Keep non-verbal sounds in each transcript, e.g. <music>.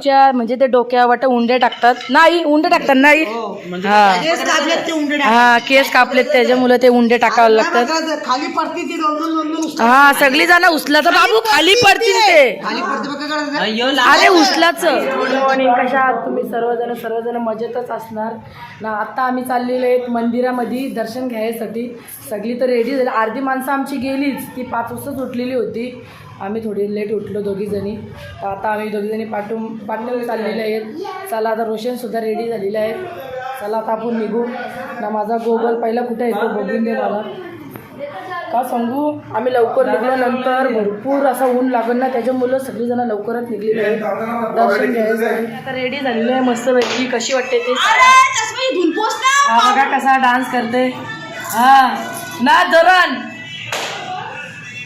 बाबूच्या म्हणजे ते डोक्या वाट उंडे टाकतात. नाही उंडे टाकतात नाही. हा हा. केस कापलेत त्याच्यामुळे ते उंडे टाकावे लागतात. खाली पडती ती दोन दोन दोन दोन हा सगळी जण उचलाचं बाबू खाली पडतील ते. खाली पडते बघ काय करायचं? अरे उचलाच. आणि कशा आहात तुम्ही सर्वजण? सर्वजण मजेतच असणार. ना आता आम्ही चाललेलो आहेत मंदिरामध्ये दर्शन घ्यायसाठी. सगळी तर रेडी झाली. अर्धी माणसं आमची गेलीच. ती पाच वाजताच उठलेली होती. आम्ही थोडी लेट उठलो दोघी जणी तर आता आम्ही दोघी जणी पाठवून चाललेले आहेत. चला आता रोशनसुद्धा रेडी झालेला आहे. चला आता आपण निघू. ना माझा गोगल पहिला कुठे येतो बघून दे मला. का सांगू? आम्ही लवकर निघल्यानंतर भरपूर असा ऊन लागल ना त्याच्यामुळं सगळीजणं लवकरच निघलेली आहे दर्शन घ्यायसाठी आता रेडी झालेली आहे मस्त पैकी. कशी वाटते ते? हा बघा कसा डान्स करते हा. ना धरण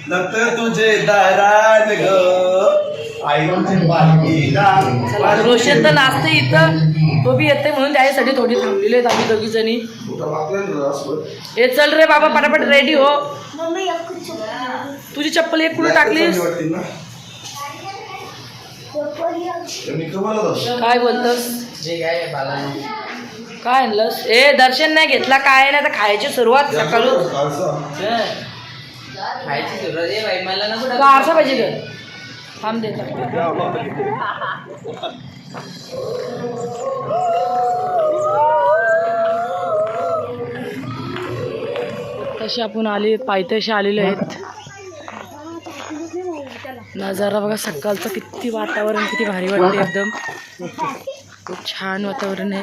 नंतर तुझे दारात ग. रोशन तर नाचते इथं. तो बी येते म्हणून त्याच्यासाठी थोडी थांबलेली आहेत आम्ही दोघी जणी हे चल रे बाबा पटापट रेडी हो. तुझी चप्पल एक कुठे टाकलीस? काय बोलतोस? काय आणलंस? ए दर्शन नाही घेतला काय नाही तर खायची सुरुवात सकाळी खायची सुरुवात. आहे बाई मला नको तुला आरसा पाहिजे का थांब देत तशी आपण आली पायथ्याशी आलेले आहेत. नजारा बघा सकाळचं किती वातावरण किती भारी वाटते एकदम. खूप छान वातावरण आहे.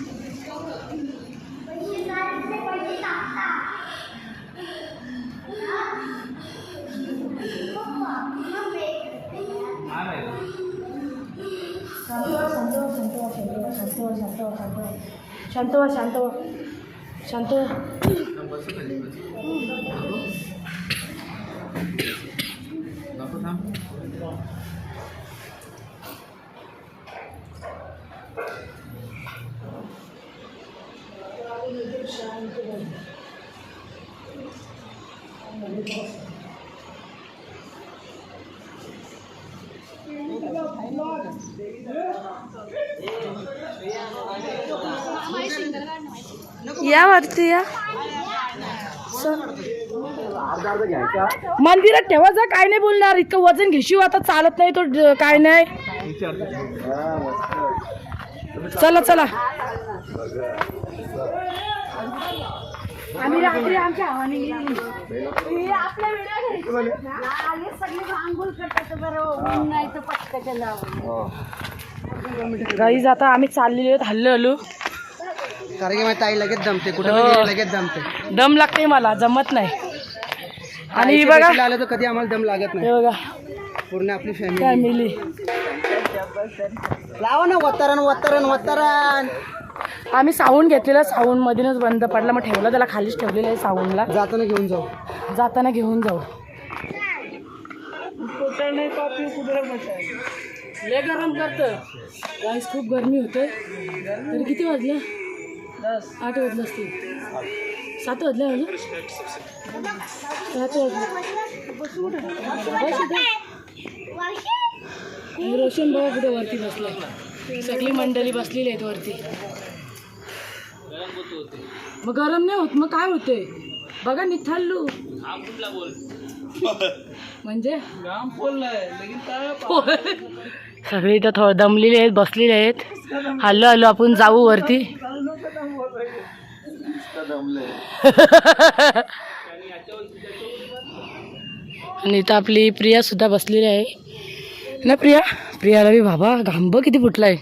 शांत व्हा शांत व्हा शांत व्हा या वरती या. मंदिरात ठेवायचं काय नाही बोलणार. इतकं वजन घेशीव आता चालत नाही तो काय नाही. चला चला. आम्ही रात्री आमच्या हवानी गाईज आता आम्ही चाललेलो आहेत हल्लो हल्लो. कारण की माझी ताई लगेच जमते कुठे हो. लगेच जमते दम लागते मला जमत नाही. आणि आईच्या बघा. भेटीला आलं तर कधी आम्हाला दम लागत नाही. हे बघा. पूर्ण आपली फॅमिली फॅमिली लावा ना वतारण वतारण वतारण. आम्ही साऊंड घेतलेला साऊंड मधूनच बंद पडला. मग ठेवला त्याला खालीच ठेवलेलं आहे साऊंडला जाताना घेऊन जाऊ. जाताना घेऊन जाऊ. लय गरम करत. गाईस खूप गरमी होते तरी किती वाजले? आठ वाजले असतील. सात वाजले वाजले सात वाजले. रोशन बाबा कुठे वरती बसलाय. सगळी मंडळी बसलेली आहेत वरती. मग गरम नाही होत मग काय होते बघा निथालू म्हणजे? सगळे इथं थोडं दमलेले आहेत बसलेले आहेत. हल्लो हल्लो आपण जाऊ वरती. आणि इथं आपली प्रिया सुद्धा बसलेली आहे. ना प्रिया? प्रियाला बी बाबा घांब किती फुटलाय.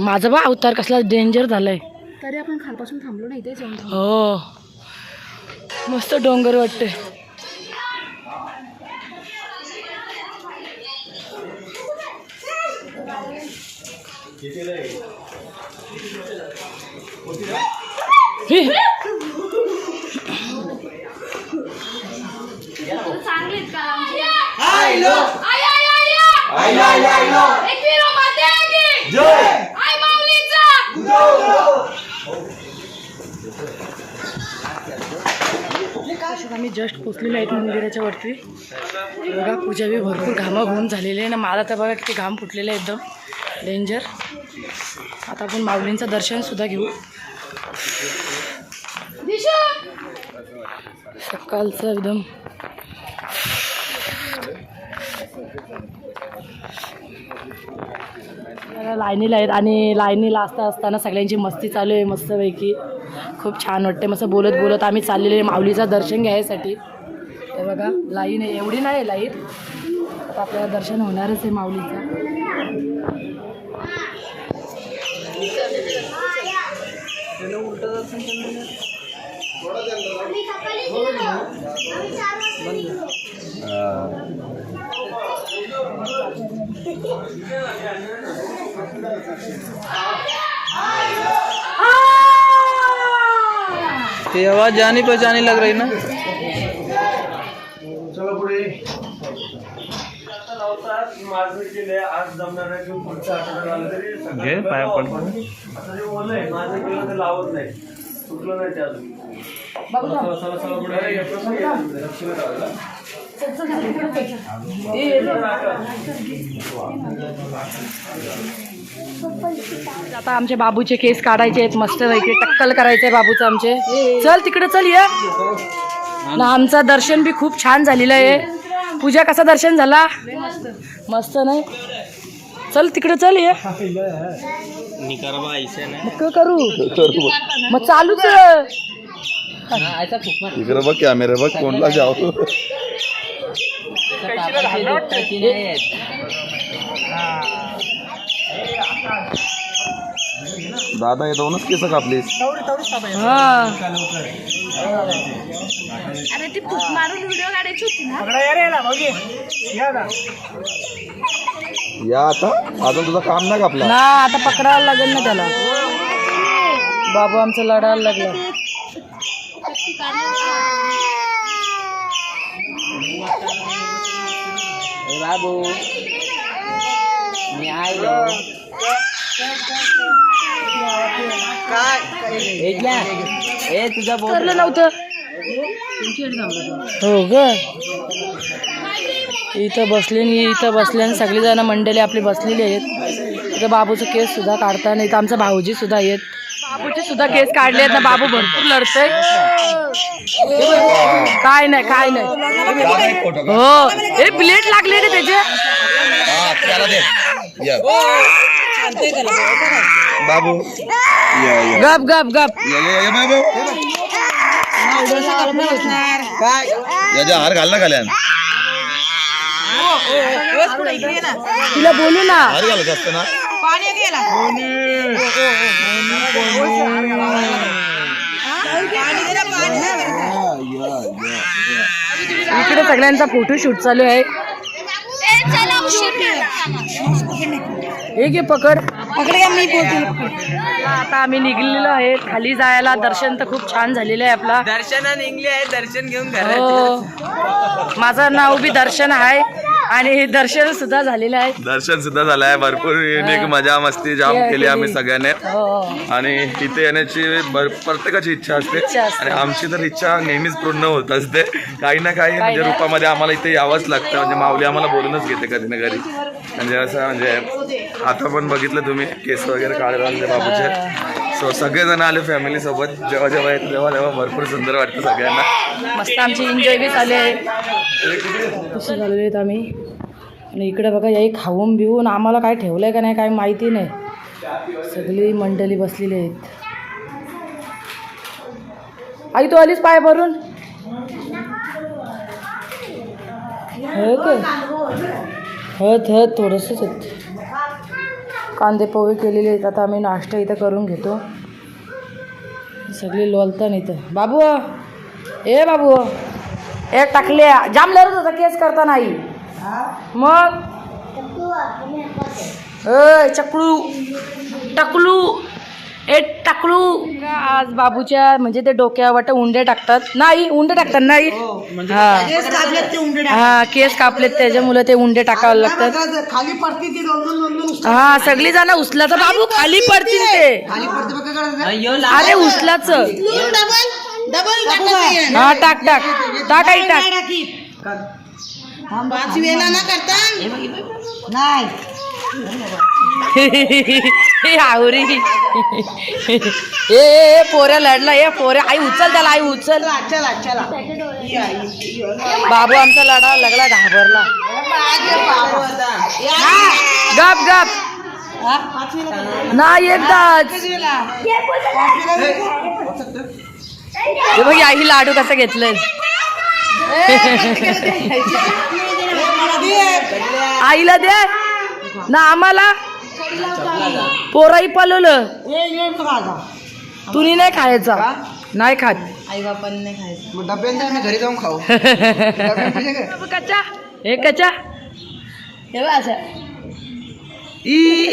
माझा बा अवतार कसला डेंजर झालाय. तरी आपण खालपासून थांबलो नाही ते जाऊन हो. मस्त डोंगर वाटते हे. आम्ही जस्ट पोचलेलो आहेत मंदिराच्या वरती. बघा पूजा बी भरपूर घामाघूम झालेली आहे ना. मला तर बघा किती घाम फुटलेला आहे एकदम. डेंजर आता आपण माऊलींचं दर्शन सुद्धा घेऊ. सकाळचं एकदम. जरा लाईनीला आहेत आणि लाईनीला असता असताना सगळ्यांची मस्ती चालू आहे मस्तपैकी. खूप छान वाटते मस्त बोलत बोलत आम्ही चाललेले आहे माऊलीचं दर्शन घ्यायसाठी. हे बघा लाईन आहे एवढी नाही लाईन. आता आपल्याला दर्शन होणारच आहे माऊलीचं. ते आवाज जानी पहचानी लग रही ना चला पुढे आता लावतात माझं केलंय आज जमणार नाही किंवा पुढच्या आठवड्यात आता माझं केलं आहे आता आमचे बाबूचे केस काढायचे आहेत मस्त पैकी टक्कल करायचे बाबूचं आमचे. चल तिकडे चल ये. ना आमचं दर्शन बी खूप छान झालेलं आहे. पूजा कसा दर्शन झाला? मस्त. नाही? चल तिकडे चल ये. मग करू. मग चालूच इकडे बघ कॅमेरा बघ कोणला जाऊ दादा हे दोनच केस कापलीस हा। अरे ती फूक मारून व्हिडिओ काढायची होती ना या आता अजून तुझं काम नाही कापला। ना आता पकडायला लागेल ना त्याला बाबू आमचं लढायला लागलं। ए बाबू मी आलो भेटल्या ए तुझा बोल. नव्हतं. हो ग. इथं बसले आणि इथं बसले आणि सगळीजण मंडळी आपली बसलेली आहेत. इथं बाबूचं केस सुद्धा काढता नाही तर आमचा भाऊजी सुद्धा आहेत. बाबूचे सुद्धा केस काढले आहेत ना बाबू भरपूर लढतोय. काय नाही काय नाही. हो हे प्लेट लागले रे त्याचे. बाबू? या या. गप गप गप. या या या बाबू. याच्या हार घाल ना खाल्यान. तिला बोलू ना. हार घालत असतं ना? इकडे सगळ्यांचा फोटो शूट चालू आहे. हे घे पकड. आता आम्ही निघलेलो आहे. खाली जायला दर्शन तर खूप छान झालेलं आहे आपला. दर्शना निघले आहे दर्शन घेऊन हो. माझं नाव बी दर्शन आहे आणि दर्शन सुद्धा झालेलं आहे. दर्शन सुद्धा झालंय भरपूर युनिक मजा मस्ती जाम केली. आम्ही सगळ्याने. हो आणि इथे येण्याची भर- प्रत्येकाची इच्छा असते. इच्छा असते. आणि आमची तर इच्छा नेहमीच पूर्ण होत असते. काही ना काही म्हणजे. रूपामध्ये आम्हाला इथे यावंच लागतं. म्हणजे माऊली आम्हाला बोलूनच घेते कधी ना कधी. म्हणजे असं म्हणजे आता पण बघितलं तुम्ही केस वगैरे काढले आमचे बाबूचे. सो सगळेजण आले फॅमिली सोबत. जेव्हा जेव्हा येत तेव्हा तेव्हा भरपूर सुंदर वाटतं सगळ्यांना. मस्त आमची एन्जॉय बी चालू आहे. कसे झालेले आहेत आम्ही. आणि इकडे बघा याही खाऊन बिवून आम्हाला काय ठेवलंय का नाही काय माहिती नाही. सगळी मंडळी बसलेली आहेत. आई तू आलीस पाय भरून? हो का हत हत थोडंसंच कांदे पोहे केलेले आहेत आता आम्ही नाश्ता इथं करून घेतो. सगळी लोलता नाही इथं. बाबू ए बाबू ए टाकले जाम लढत होता केस करता नाही मग? अय चकलू. टकलू. ए टाकलू आज बाबूच्या म्हणजे ते डोक्या वाट उंडे टाकतात. नाही उंडे टाकतात नाही. हा हा. केस कापलेत त्याच्यामुळे ते उंडे टाकावे लागतात. खाली पडती ती दोन दोन दोन दोन हा सगळी जण उचलाचं बाबू खाली पडतील ते. खाली पडते बघ काय करायचं? अय्यो अरे उचलाच. डबल हा टाक टाक. टाक आई टाक. पाच वेळा ना करता. नाही. आवरी. ए पोऱ्या लढला ए पोऱ्या आई उचल त्याला आई उचल. चला चला चला. या, या, या. बाबू आमचा लढा लागला घाबरला. गप गप. नाही एकदाच. हे बघ आई लाडू कसं घेतलंय. आईला दे. ना आम्हाला. पोराई पलवलं. तुम्ही नाही खायचा. नाही खात. मग डब्यात आम्ही घरी जाऊन खाऊ? कच्चा <laughs> हे कच्चा. हे असं. ई.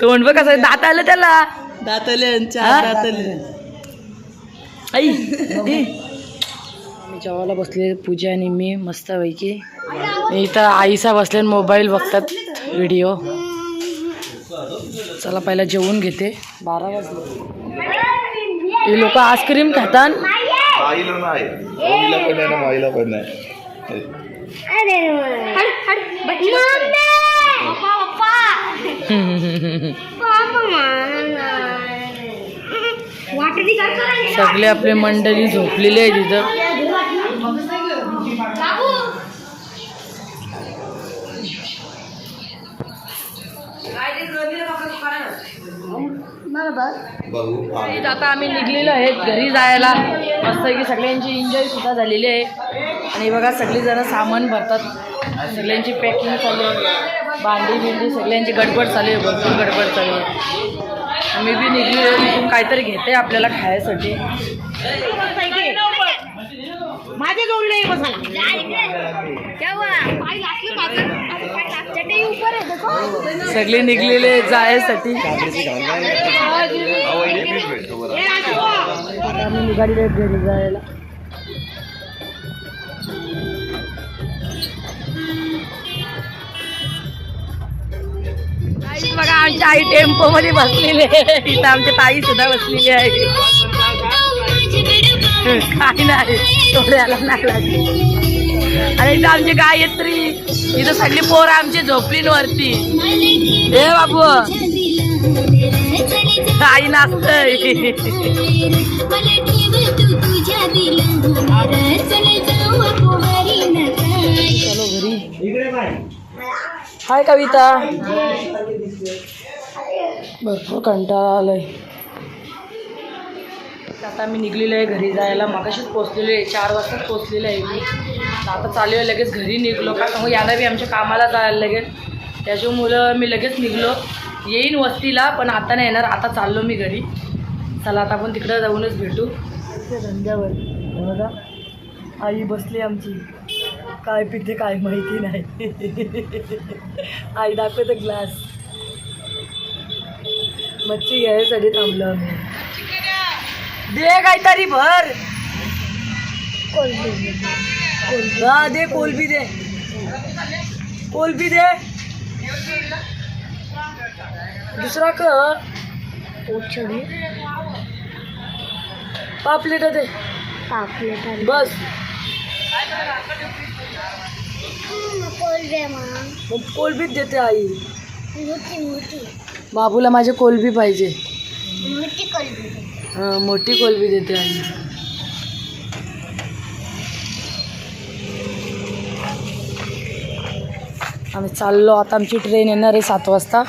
तोंड बघ कसं दात आलं त्याला. दातले हा? आई जेवायला बसले पूजा आणि मी मस्तपैकी. मी इथं आईचा बसले मोबाईल बघतात व्हिडिओ चला पहिला जेवून घेते. बारा वाजले. हे लोक आईस्क्रीम खातात. आईला नाही ओवीला पण नाही ना माईला पण नाही वाटली का सगळे आपले मंडळी झोपलेले आहे तिथं आता आम्ही निघलेलो आहेत घरी जायला. मस्त की सगळ्यांची एन्जॉय सुद्धा झालेली आहे. आणि बघा सगळीजणं सामान भरतात. सगळ्यांची पॅकिंग चालू आहे. भांडी बिंडी सगळ्यांची गडबड चालू आहे. भरपूर गडबड चालू आहे. आम्ही बी निघलेलो काहीतरी घेते आपल्याला खायसाठी. माझे जोडले बसायला. है देखो सगळे निघलेले जायसाठी. आहे घरी जायला बघा आमची आई टेम्पो मध्ये बसलेली आहे. इथं आमची ताई सुद्धा बसलेली आहे. काही नाही. थोड्याला नाही लागली. आणि इथं आमची गायत्री. इथं सगळी पोरं आमची झोपलींवरती हे बाबू आई नाचतय. हाय कविता. भरपूर कंटाळा आलाय. आता मी निघलेलो आहे घरी जायला. मागाशीच पोचलेलो आहे. चार वाजताच पोचलेलो आहे मी. आता चालू आहे लगेच घरी निघलो. का सांगू याला बी आमच्या कामाला जायला लगेच. त्याच्यामुळं मी लगेच निघलो. येईन वस्तीला पण आता नाही येणार. आता चाललो मी घरी. चला आता आपण तिकडं जाऊनच भेटू. धंद्यावर. बघा. आई बसली आमची. काय पिते काय माहिती नाही. आई दाखवते ग्लास मच्छी घ्यायसाठी थांबलो आम्ही. दे काहीतरी भर। हा दे कोलबी दे। कोलबी दे। दुसरा क। पोचडी पापलेट दे। बस। मग कोलबीच देते आई बाबूला माझे कोलबी पाहिजे। हा मोठी कोलबी देते आई आम्ही चाललो आता आमची ट्रेन येणार आहे सात वाजता.